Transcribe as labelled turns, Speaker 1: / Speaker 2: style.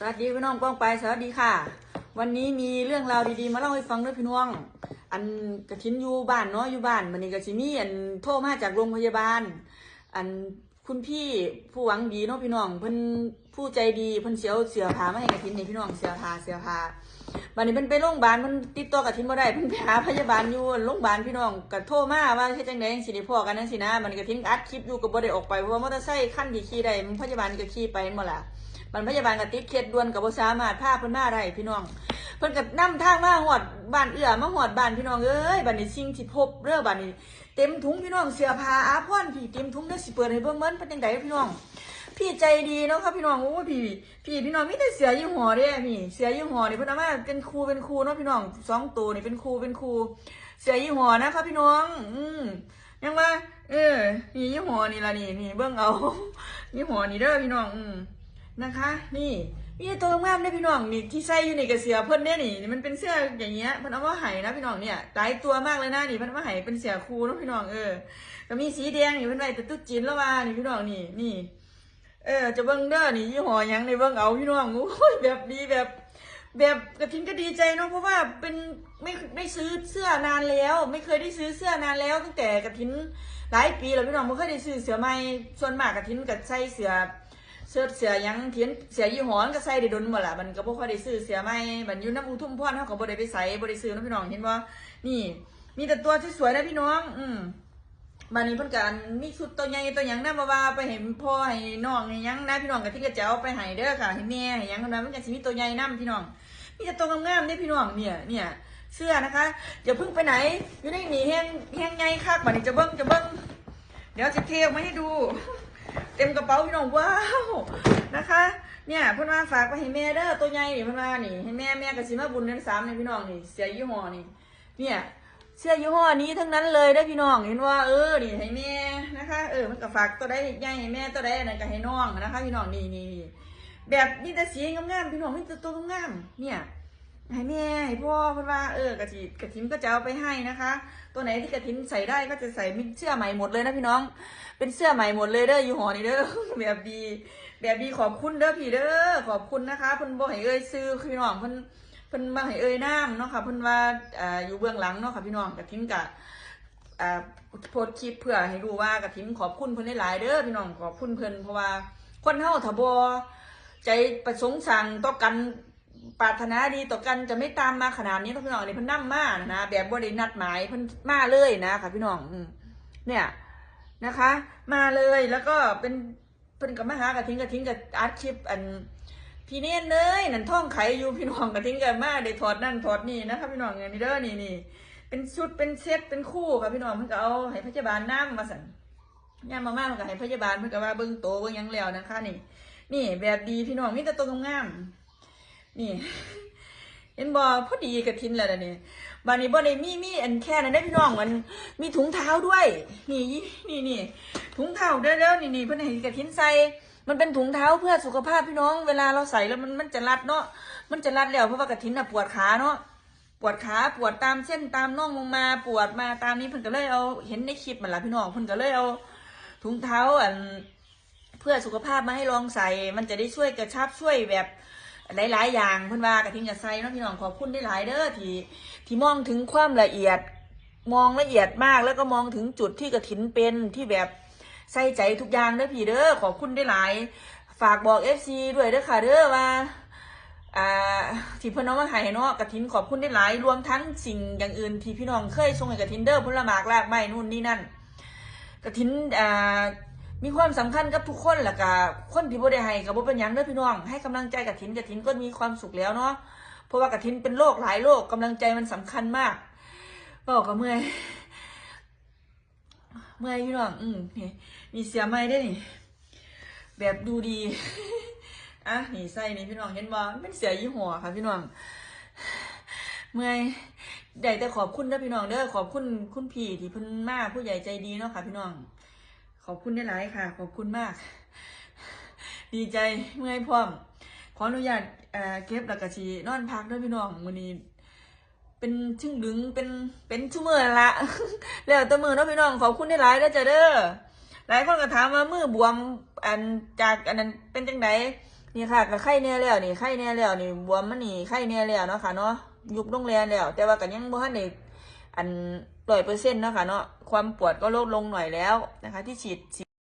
Speaker 1: สวัสดีพี่น้องกล้องไปสวัสดีค่ะ วันนี้มีเรื่องราวดีๆ มาเล่าให้ฟังด้วยพี่น้อง อันกระถินอยู่บ้านเนาะอยู่บ้านมันนี่กระชิมี่อันโทรมาจากโรงพยาบาล อันคุณพี่ผู้หวังดีเนาะพี่น้องเพิ่นผู้ใจดีเพิ่นเสียวเสือผ้ามาให้กระถินนี่พี่น้องเสือผ้าเสือผ้าบัดนี้เพิ่นไปโรงพยาบาลมันติดต่อกระถินบ่ได้เพิ่นไปหาพยาบาลอยู่โรงพยาบาลพี่น้องก็โทรมาว่าเฮ็ดจังได๋จังสิได้พ้อกันจังซี่นะมันกระถินอัดคลิปอยู่ก็บ่ได้ออกไปเพราะว่ามอเตอร์ไซค์คันที่ขี่ได้พยาบาลก็ขี่ไปหมดล่ะ มันพยาบาลก็ติดเคสด่วนกับบ่สามารถพาเพิ่นมาได้พี่น้อง เพิ่นก็นำทางมาฮอดบ้านเอื้อมาฮอดบ้านพี่น้องเอ้ยบัดนี้สิ่งที่พบเด้อบัดนี้ เต็มถุงพี่น้องเสื้อผ้าอาภรณ์พี่เต็มถุงเด้อสิเปิดให้เบิ่งมันเป็นจังไดพี่น้องพี่ใจดีเนาะครับพี่น้องโอ้พี่พี่พี่น้องมีแต่เสือยี่ห้อเด้พี่เสือยี่ห้อนี่เพิ่นเอามาเป็นครูเป็นครูเนาะพี่น้องสองตัวนี่เป็นครูเป็นครูเสือยี่ห้อนะครับพี่น้อง อืมยังว่า เออนี่ยี่ห้อนี่ละนี่นี่เบิ่งเอายี่ห้อนี่เด้อพี่น้อง อืม นะคะ นี่นี่ตัวงามเนี่ยพี่น้องนี่ที่ใส่อยู่ในกระเสือเพิ่นเนี่ยนี่มันเป็นเสื้ออย่างเงี้ยเพิ่นเอามาให้นะพี่น้องเนี่ยหลายตัวมากเลยนะนี่เพิ่นเอามาให้เป็นเสือคูนะพี่น้องเออก็มีสีแดงนี่เพิ่นไว้แต่ตุ๊ดจีนแล้วว่านี่พี่น้องนี่นี่ เออ จะเบิ่งเด้อนี่ยี่ห้อยังในเบิ่งเอาพี่น้องโอ้ยแบบดีแบบ แบบกระทิงก็ดีใจเนาะเพราะว่าเป็นไม่ได้ซื้อเสื้อนานแล้ว ไม่เคยได้ซื้อเสื้อนานแล้วตั้งแต่กระทินหลายปีแล้วพี่น้องไม่เคยได้ซื้อเสือใหม่ส่วนมากกระทินก็ใส่เสือ เสื้อเสื้อหยังเทียนเสื้อยี่ห้อนก็ใส่ได้ดนหมดละมันก็บ่ค่อยได้ซื้อเสื้อใหม่บัดอยู่น้ำอุทุมพรเฮาก็บ่ได้ไปใส่บ่ได้ซื้อนะพี่น้องเห็นบ่านี่ มีแต่ตัวที่สวยนะพี่น้อง อืมบันนี้เพิ่นกันมีชุดตัวใหญ่ตัวหยังนำมาว่าไปเห็นพ่อให้น้องให้หยังนะพี่น้องก็ที่ก็จะเอาไปให้เด้อค่ะให้แม่ให้หยังนั้นมันก็สิมีตัวใหญ่นํพี่น้อง มีแต่ตัวงามๆเด้พี่น้องเนี่ยเนี่ยเสื้อนะคะอย่าเพิ่งไปไหน อยู่ในหนีแห้งแห้งใหญ่คักบัดนี้จะเบิ่งจะเบิ่งเดี๋ยวจะเทออกมาให้ดู เต็มกระเป๋าพี่น้องว้าวนะคะเนี่ยเพิ่นว่าฝากไปให้แม่เด้อตัวใหญ่นี่เพิ่นว่านี่ให้แม่แม่ก็สิมาบุญเดือนสามเนี่พี่น้องนี่เสียยี่ห้อนี่เนี่ยเสื้อยี่ห้อนี้ทั้งนั้นเลยได้พี่น้องเห็นว่าเออนี่ให้แม่นะคะเออมันก็ฝากตัวได้ใหญ่ให้แม่ตัวได้นั่นก็ให้น้องนะคะพี่น้องนี่นี่แบบนี่แต่สีงามๆพี่น้องนี่แต่ตัวงามเนี่ย ให้แม่ให้พ่อเพิ่นว่าเออกระถินกระถินก็จะเอาไปให้นะคะ ตัวไหนที่กระถินใส่ได้ก็จะใส่มีเสื้อใหม่หมดเลยนะพี่น้อง เป็นเสื้อใหม่หมดเลยเด้ออยี่หอนี้เด้อแบบดีแบบดีขอบคุณเด้อพี่เด้อขอบคุณนะคะเพิ่นบ่ให้เอ่ยซื้อพี่น้องเพิ่นเพิ่นมาให้เอ่ยน้ำเนาะค่ะเพิ่นว่าอ่าอยู่เบื้องหลังเนาะค่ะพี่น้องกระทิงกะอ่าโพสคลิปเพื่อให้รู้ว่ากระทิงขอบคุณเพิ่นหลายเด้อพี่น้องขอบคุณเพิ่นเพราะว่าคนเฮาถ้าบ่ใจประสงค์สั่งต่อกัน ปรารถนาดีต่อกันจะไม่ตามมาขนาดนี้เนาะพี่น้องนี่เพิ่นนำมากนะแบบบ่ได้นัดหมายเพิ่นมาเลยนะค่ะ พี่น้องเนี่ยนะคะ มาเลยแล้วก็เป็นเพิ่นก็มาหากระทิ้งกระทิ้งกับอัดคลิปอันพี่เน้นเลยนั่นท่องไขอยู่พี่น้องก็ทิ้งกันมาได้ถอดนั่นถอดนี่นะคะพี่น้องเงินนี่เด้อนี่นี่เป็นชุดเป็นเซตเป็นคู่ค่ะพี่น้องเพิ่นก็เอาให้พยาบาลน้ำมาสั่นย่ามมาๆมันก็ให้พยาบาลเพิ่นก็ว่าเบิ่งโตเบิ่งยังแล้วนะคะ นี่ นี่แบบดีพี่น้องมีแต่ตัวงาม นี่ เห็นบ่พอดีกับทินแล้วนะนี่บานนี้บ่ได้มีมีอันแค่นั้นได้พี่น้องมันมีถุงเท้าด้วย นี่นี่นี่ถุงเท้าเด้อเด้อนี่นี่เพิ่นให้กับทินใส่มันเป็นถุงเท้าเพื่อสุขภาพพี่น้อง เวลาเราใส่แล้วมันมันจะรัดเนาะมันจะรัดแล้วเพราะว่ากระถินน่ะปวดขาเนาะปวดขาปวดตามเส้นตามน่องลงมาปวดมาตามนี้เพิ่นก็เลยเอาเห็นในคลิปมันละพี่น้องเพิ่นก็เลยเอาถุงเท้าอันเพื่อสุขภาพมาให้ลองใส่ มันจะได้ช่วยกระชับช่วยแบบ หลายๆอย่างเพิ่นว่ากระถินจะใส่เนาะพี่น้องขอบคุณได้หลายเด้อที่ที่มองถึงความละเอียด มองละเอียดมากแล้วก็มองถึงจุดที่กระถินเป็นที่แบบใส่ใจทุกอย่างเด้อพี่เด้อขอบคุณได้หลาย ฝากบอกเอฟซีด้วยเด้อค่ะเด้อว่าที่เพิ่นเอามาให้เนาะกระถินขอบคุณได้หลาย รวมทั้งสิ่งอย่างอื่นที่พี่น้องเคยส่งให้กระถินเด้อผลหมากลากไม้นู่นนี่นั่นกระถินอ่า มีความสำคัญกับทุกคนแหละกะคนที่บ่ได้ให้กับบ่เป็นยังเด้อพี่น้อง ให้กำลังใจกระถินกระถินก็มีความสุขแล้วเนาะเพราะว่ากระถินเป็นโรคหลายโรคกำลังใจมันสำคัญมากบอกกับเมื่อยเมื่อยพี่น้องอืมนี่นี่เสียไม่ได้นี่ แบบดูดีอะนี่ใส่นี่พี่น้องเห็นบ่มันเป็นเสียยี่ห้อค่ะพี่น้องเมื่อยได้แต่ขอบคุณเด้อพี่น้องเด้อขอบคุณคุณพี่ที่เพิ่นมาผู้ใหญ่ใจดีเนาะค่ะพี่น้อง ขอบคุณได้หลายค่ะ ขอบคุณมาก ดีใจเมื่อยพร้อม ขออนุญาตเอ่อเก็บแล้วก็สินอนพักด้อพี่น้องมื้อนี้ เป็นชึ่งดึงเป็นเป็นชั่วโมงละแล้วตัวมือเนาะพี่น้องขอบคุณได้หลายเด้อจ้ะเด้อหลายคนก็ถามว่ามือบวมอันจากอันนั้นเป็นจังไดนี่ค่ะก็ไข้แน่แล้วนี่ไข้แน่แล้วนี่บวมมันนี่ไข้แน่แล้วเนาะค่ะเนาะยุบลงแล้วแล้ว แต่ว่าก็ยังบ่ทันได้ อันร้อยเปอร์เซ็นต์เนาะค่ะเนาะความปวดก็ลดลงหน่อยแล้วนะคะ ที่ฉีด